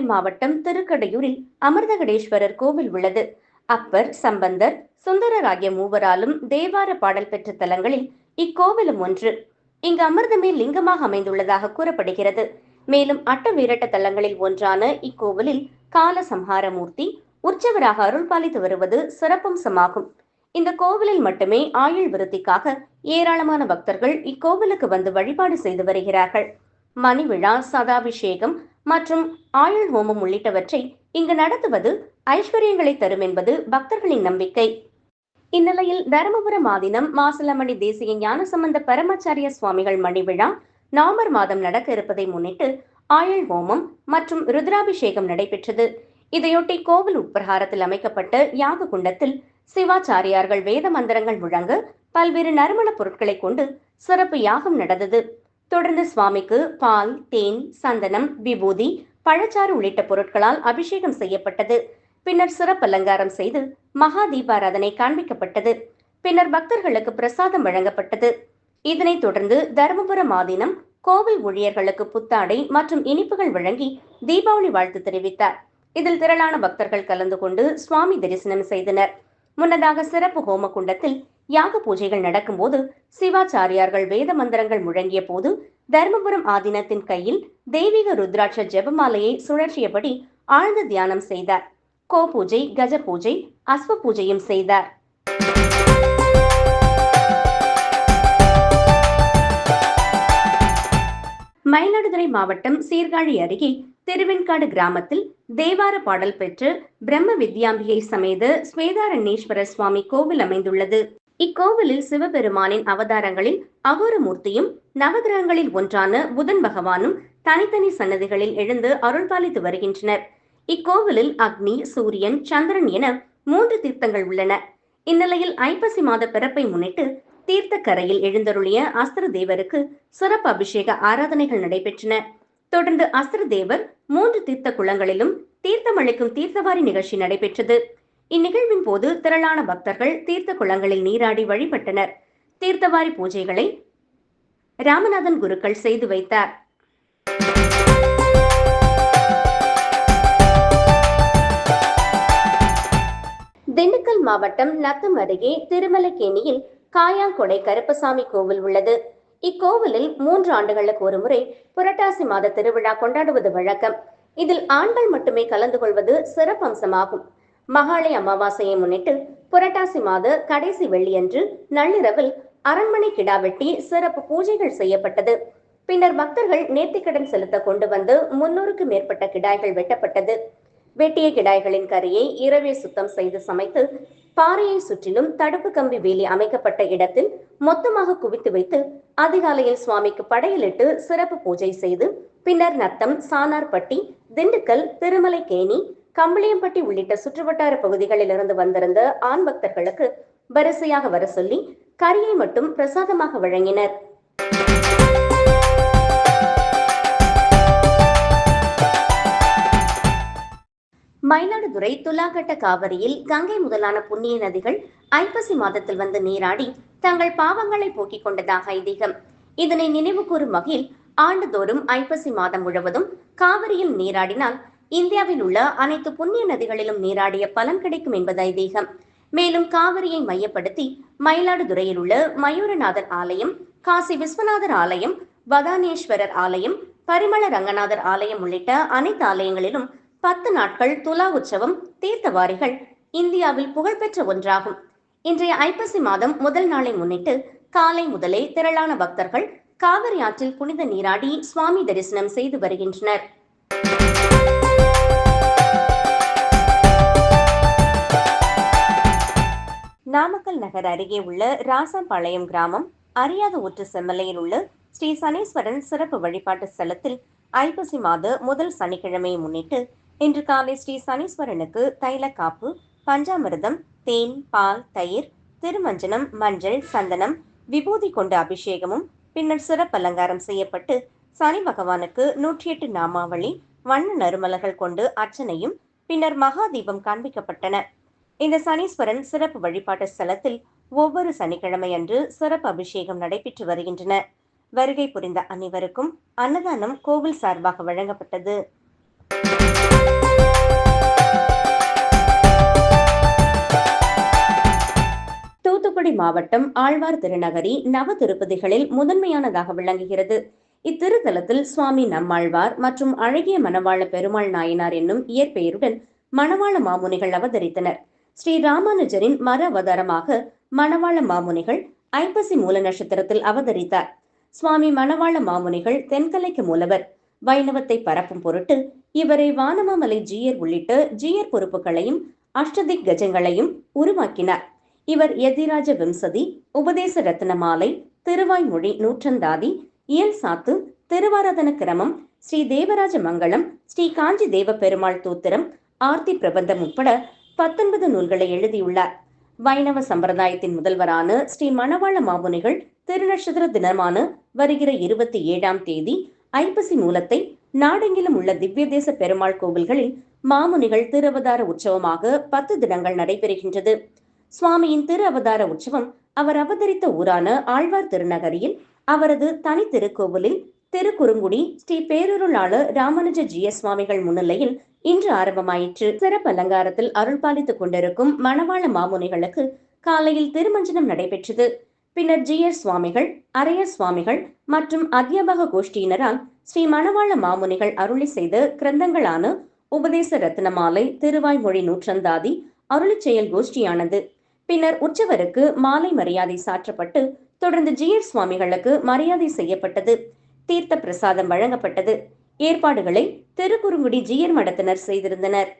மயிலாடுதுறை மாவட்டம் திருக்கடையூரில் அமிர்தகடேஸ்வரர் கோவில் உள்ளது. அப்பர் சம்பந்தர் சுந்தரர் ஆகிய மூவராலும் தேவார பாடல் பெற்ற தலங்களில் இக்கோவிலும் ஒன்று. இங்கு அமிர்தமே லிங்கமாக அமைந்துள்ளதாக கூறப்படுகிறது. மேலும் அட்ட வீரட்ட தலங்களில் ஒன்றான இக்கோவிலில் கால சம்ஹாரமூர்த்தி உற்சவராக அருள்பாலித்து வருவது சிறப்பம்சமாகும். இந்த கோவிலில் மட்டுமே ஆயுள் விருத்திக்காக ஏராளமான பக்தர்கள் இக்கோவிலுக்கு வந்து வழிபாடு செய்து வருகிறார்கள். மணிவிழா சதாபிஷேகம் மற்றும் ஆயுள் ஹோமம் உள்ளிட்டவற்றை இங்கு நடத்துவது ஐஸ்வர்யங்களை தரும் என்பது பக்தர்களின் நம்பிக்கை. இந்நிலையில் தருமபுரம் ஆதீனம் மாசிலமணி தேசிய ஞானசம்பந்த பரமாச்சாரிய சுவாமிகள் மணி விழா நவம்பர் மாதம் நடக்க இருப்பதை முன்னிட்டு ஆயுள் ஹோமம் மற்றும் ருத்ராபிஷேகம் நடைபெற்றது. இதையொட்டி கோவில் உட்பிரகாரத்தில் அமைக்கப்பட்ட யாக குண்டத்தில் சிவாச்சாரியார்கள் வேத மந்திரங்கள் முழங்க பல்வேறு நறுமணப் பொருட்களை கொண்டு சிறப்பு யாகம் நடந்தது. தொடர்ந்து சுவாமிக்கு பால் தேன் சந்தனம் விபூதி பழச்சாறு உள்ளிட்ட பொருட்களால் அபிஷேகம் செய்யப்பட்டது. பின்னர் சிறப்பு அலங்காரம் செய்து மகா தீபாராதனை காண்பிக்கப்பட்டது. பின்னர் பக்தர்களுக்கு பிரசாதம் வழங்கப்பட்டது. இதனைத் தொடர்ந்து தருமபுரம் ஆதீனம் கோவில் ஊழியர்களுக்கு புத்தாடை மற்றும் இனிப்புகள் வழங்கி தீபாவளி வாழ்த்து தெரிவித்தார். இதில் திரளான பக்தர்கள் கலந்து கொண்டு சுவாமி தரிசனம் செய்தனர். முன்னதாக சிறப்பு ஹோம குண்டத்தில் யாக பூஜைகள் நடக்கும்போது சிவாச்சாரியார்கள் வேத மந்திரங்கள் முழங்கிய போது தர்மபுரம் ஆதீனத்தின் கையில் தெய்வீக ருத்ராட்ச ஜெபமாலையை சுழற்றியபடி ஆழ்ந்த தியானம் செய்தார். கோ பூஜை கஜ பூஜை அஸ்வ பூஜையும் செய்தார். மயிலாடுதுறை மாவட்டம் சீர்காழி அருகே திருவெண்காடு கிராமத்தில் தேவார பாடல் பெற்று பிரம்ம வித்யாம்பிகை சமேத ஸ்வேதாரண்யேஸ்வரர் சுவாமி கோவில் அமைந்துள்ளது. இக்கோவிலில் சிவபெருமானின் அவதாரங்களில் அகோரமூர்த்தியும் நவகிரகங்களில் ஒன்றான புதன் பகவானும் தனித்தனி சன்னதிகளில் எழுந்து அருள்பாலித்து வருகின்றனர். இக்கோவிலில் அக்னி சூரியன் சந்திரன் என மூன்று தீர்த்தங்கள் உள்ளன. இந்நிலையில் ஐப்பசி மாத பிறப்பை முன்னிட்டு தீர்த்தக்கரையில் எழுந்தருளிய அஸ்திர தேவருக்கு சிறப்பு அபிஷேக ஆராதனைகள் நடைபெற்றன. தொடர்ந்து அஸ்திர தேவர் மூன்று தீர்த்த குளங்களிலும் தீர்த்தமளிக்கும் தீர்த்தவாரி நிகழ்ச்சி நடைபெற்றது. இந்நிகழ்வின் போது திரளான பக்தர்கள் தீர்த்த குளங்களில் நீராடி வழிபட்டனர். தீர்த்தவாரி பூஜைகளை ராமநாதன் குருக்கள் செய்து வைத்தார். திண்டுக்கல் மாவட்டம் நத்தம் அருகே திருமலைக்கேணியில் காயாங்கொடை கருப்பசாமி கோவில் உள்ளது. இக்கோவிலில் மூன்று ஆண்டுகளுக்கு ஒரு முறை புரட்டாசி மாத திருவிழா கொண்டாடுவது வழக்கம். இதில் ஆண்கள் மட்டுமே கலந்து கொள்வது சிறப்பம்சமாகும். மகாளய அமாவாசையை முன்னிட்டு புரட்டாசி மாத கடைசி வெள்ளியன்று நள்ளிரவில் அரண்மனை கிடா வெட்டி சிறப்பு பூஜைகள் செய்யப்பட்டது. பின்னர் பக்தர்கள் நேர்த்திக்கடன் செலுத்த கொண்டு வந்து முன்னூறுக்கு மேற்பட்ட கிடாய்கள் வெட்டப்பட்டது. வெட்டிய கிடாய்களின் கறியை இரவே சுத்தம் செய்து சமைத்து பாறையை சுற்றிலும் தடுப்பு கம்பி வேலி அமைக்கப்பட்ட இடத்தில் மொத்தமாக குவித்து வைத்து அதிகாலையில் சுவாமிக்கு படையலிட்டு சிறப்பு பூஜை செய்து பின்னர் நத்தம் சானார்பட்டி திண்டுக்கல் திருமலை கேணி கம்பளியம்பட்டி உள்ளிட்ட சுற்றுவட்டார பகுதிகளில் இருந்து வந்திருந்த ஆண் பக்தர்களுக்கு வரிசையாக வர சொல்லி கரியை மட்டும் பிரசாதமாக வழங்கினர். மயிலாடுதுறை துலாகட்ட காவிரியில் கங்கை முதலான புண்ணிய நதிகள் ஐப்பசி மாதத்தில் வந்து நீராடி தங்கள் பாவங்களை போக்கிக் கொண்டதாக ஐதீகம். இதனை நினைவு கூறும் வகையில் ஆண்டுதோறும் ஐப்பசி மாதம் முழுவதும் காவிரியில் நீராடினால் இந்தியாவில் உள்ள அனைத்து புண்ணிய நதிகளிலும் நீராடிய பலன் கிடைக்கும் என்பது ஐதீகம் மேலும் காவிரியை மையப்படுத்தி மயிலாடுதுறையில் உள்ள மயூரநாதர் ஆலயம் காசி விஸ்வநாதர் ஆலயம் வதானேஸ்வரர் ஆலயம் பரிமள ரங்கநாதர் ஆலயம் உள்ளிட்ட அனைத்து ஆலயங்களிலும் பத்து நாட்கள் துலா உற்சவம் தீர்த்தவாரிகள் இந்தியாவில் புகழ்பெற்ற ஒன்றாகும். இன்றைய ஐப்பசி மாதம் முதல் நாளை முன்னிட்டு காலை முதலே திரளான பக்தர்கள் காவிரி ஆற்றில் புனித நீராடி சுவாமி தரிசனம் செய்து வருகின்றனர். நகர் அருகே உள்ள ராசம்பாளையம் கிராமம் அறியாத ஒற்று செம்மலையில் உள்ள ஸ்ரீ சனீஸ்வரன் சிறப்பு வழிபாட்டு ஸ்தலத்தில் ஐப்பசி மாத முதல் சனிக்கிழமையை முன்னிட்டு இன்று காலை ஸ்ரீ சனீஸ்வரனுக்கு தைல காப்பு பஞ்சாமிர்தம் தேன் பால் தயிர் திருமஞ்சனம் மஞ்சள் சந்தனம் விபூதி கொண்ட அபிஷேகமும் பின்னர் சிறப்பு அலங்காரம் செய்யப்பட்டு சனி பகவானுக்கு நூற்றி எட்டு நாமாவளி வண்ண நறுமலர்கள் கொண்டு அர்ச்சனையும் பின்னர் மகாதீபம் காண்பிக்கப்பட்டன. இந்த சனீஸ்வரன் சிறப்பு வழிபாட்டு ஸ்தலத்தில் ஒவ்வொரு சனிக்கிழமை அன்று சிறப்பு அபிஷேகம் நடைபெற்று வருகின்றன. வருகை புரிந்த அனைவருக்கும் அன்னதானம் கோவில் சார்பாக வழங்கப்பட்டது. தூத்துக்குடி மாவட்டம் ஆழ்வார் திருநகரி நவ திருப்பதிகளில் முதன்மையானதாக விளங்குகிறது. இத்திருத்தலத்தில் சுவாமி நம்மாழ்வார் மற்றும் அழகிய மணவாள பெருமாள் நாயனார் என்னும் இயற்பெயருடன் மணவாள மாமுனிகள் அவதரித்தனர். ஸ்ரீ ராமானுஜரின் மர அவதாரமாக மணவாள மாமுனிகள் ஐப்பசி மூல நட்சத்திரத்தில் அவதரித்தார். சுவாமி மணவாள மாமுனிகள் தென்கலைக்கு மூலவர். வைணவத்தை பரப்பும் பொருட்டு இவரை வானமாமலை ஜீயர் உள்ளிட்ட ஜீயர் பொறுப்புகளையும் அஷ்டதிக் கஜங்களையும் உருவாக்கினார். இவர் எதிராஜ விம்சதி உபதேச ரத்னமாலை திருவாய்மொழி நூற்றந்தாதி இயல் சாத்து திருவாராதன கிரமம் ஸ்ரீ தேவராஜ மங்களம் ஸ்ரீ காஞ்சி தேவ பெருமாள் தூத்திரம் ஆர்த்தி பிரபந்தம் உட்பட பத்தொன்பது நூல்களை எழுதியுள்ளார். வைணவ சம்பிரதாயத்தின் முதல்வரான ஸ்ரீ மணவாள மாமுனிகள் திருநட்சத்திர தினமான வருகிற இருபத்தி ஏழாம் தேதி ஐப்பசி மூலத்தை நாடெங்கிலும் உள்ள திவ்ய தேச பெருமாள் கோவில்களில் மாமுனிகள் திரு அவதார உற்சவமாக பத்து தினங்கள் நடைபெறுகின்றது. சுவாமியின் திரு அவதார உற்சவம் அவர் அவதரித்த ஊரான ஆழ்வார் திருநகரியில் அவரது தனி திருக்கோவிலில் திருக்குறுங்குடி ஸ்ரீ பேரருளாளர் ராமானுஜ ஜி சுவாமிகள் முன்னிலையில் இன்று ஆரம்பமாயிற்று. சிறப்பு அலங்காரத்தில் அருள்பாலித்துக் கொண்டிருக்கும் மணவாள மாமுனிகளுக்கு காலையில் திருமஞ்சனம் நடைபெற்றது. பின்னர் ஜியர் சுவாமிகள் அரையர் சுவாமிகள் மற்றும் அத்தியாபக கோஷ்டியினரால் ஸ்ரீ மணவாள மாமுனிகள் அருளி செய்த கிரந்தங்களான உபதேச ரத்னமாலை திருவாய்மொழி நூற்றந்தாதி அருளிச்செயல் கோஷ்டியானது. பின்னர் உற்சவருக்கு மாலை மரியாதை சாற்றப்பட்டு தொடர்ந்து ஜியர் சுவாமிகளுக்கு மரியாதை செய்யப்பட்டது. தீர்த்த பிரசாதம் வழங்கப்பட்டது. ஏற்பாடுகளை திருக்குறுங்குடி ஜியர் மடத்தினர் செய்திருந்தனர்.